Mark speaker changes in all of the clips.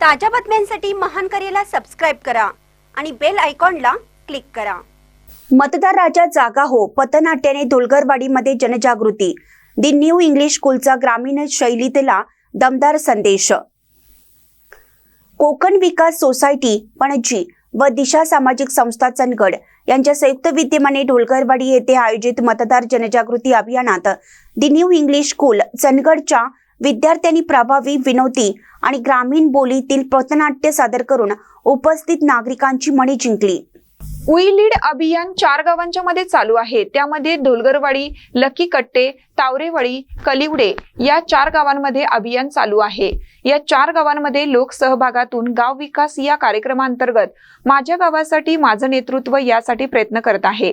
Speaker 1: ताज्या बातम्यांसाठी महान करेला सबस्क्राईब करा आणि बेल आयकॉनला क्लिक करा. मतदार राजा जागा हो पथनाट्याने धुलगरवाडीमध्ये जनजागृती. दी न्यू इंग्लिश स्कूलचा ग्रामीण शैलीतला दमदार संदेश. कोकण विकास सोसायटी पणजी व दिशा सामाजिक संस्था चंदगड यांच्या संयुक्त विद्यमाने ढोलगरवाडी येथे आयोजित मतदार जनजागृती अभियानात दी न्यू इंग्लिश स्कूल चंदगडच्या विद्यार्थ्यांनी प्रभावी विनोदी आणि ग्रामीण बोलीतील पथनाट्य सादर करून उपस्थित नागरिकांची मने जिंकली.
Speaker 2: वी लीड अभियान चार गावांच्या मध्ये चालू आहे. त्यामध्ये धोलगरवाडी लकी कट्टे तावरेवाडी कलिवडे या चार गावांमध्ये अभियान चालू आहे. या चार गावांमध्ये लोकसहभागातून गाव विकास या कार्यक्रमांतर्गत माझ्या गावासाठी माझं नेतृत्व यासाठी प्रयत्न करत आहे.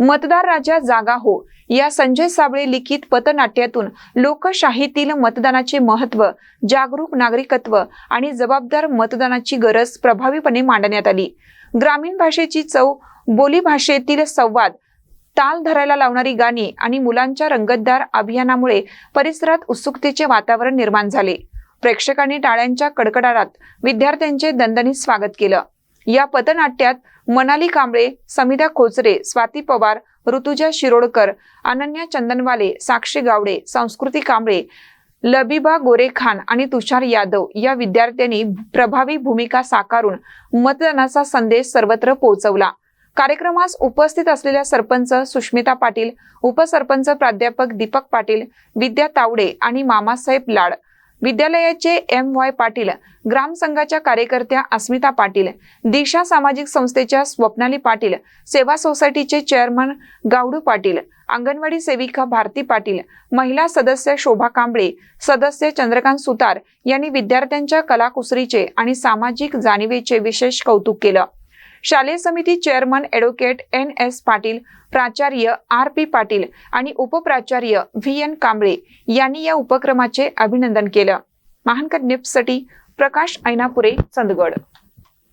Speaker 2: मतदार राजा जागा हो. या संजय साबळे लिखित पथनाट्यातून लोकशाहीतील मतदानाचे महत्त्व जागरूक नागरिकत्व आणि जबाबदार मतदानाची गरज प्रभावीपणे मांडण्यात आली. ग्रामीण भाषेची चव बोली भाषेतील संवाद ताल धरायला लावणारी गाणी आणि मुलांच्या रंगतदार अभियानामुळे परिसरात उत्सुकतेचे वातावरण निर्माण झाले. प्रेक्षकांनी टाळ्यांच्या कडकडाटात विद्यार्थ्यांचे दणदणीत स्वागत केलं. या पथनाट्यात मनाली कांबळे समिधा खोचरे स्वाती पवार ऋतुजा शिरोडकर अनन्या चंदनवाले साक्षी गावडे संस्कृती कांबळे लबिबा गोरे खान आणि तुषार यादव या विद्यार्थ्यांनी प्रभावी भूमिका साकारून मतदानाचा संदेश सर्वत्र पोहोचवला. कार्यक्रमास उपस्थित असलेल्या सरपंच सुष्मिता पाटील उपसरपंच प्राध्यापक दीपक पाटील विद्या तावडे आणि मामासाहेब लाड विद्यालयाचे एम वाय पाटील ग्रामसंघाच्या कार्यकर्त्या अस्मिता पाटील दिशा सामाजिक संस्थेच्या स्वप्नाली पाटील सेवा सोसायटीचे चेअरमन गावडू पाटील अंगणवाडी सेविका भारती पाटील महिला सदस्य शोभा कांबळे सदस्य चंद्रकांत सुतार यांनी विद्यार्थ्यांच्या कलाकुसरीचे आणि सामाजिक जाणीवेचे विशेष कौतुक केलं. शालेय समिती chairman advocate N S Patil प्राचार्य आर पी पाटील आणि उपप्राचार्य व्ही एन कांबळे यांनी या उपक्रमाचे अभिनंदन केलं. महानकर निप्ससाठी प्रकाश ऐनापुरे चंदगड.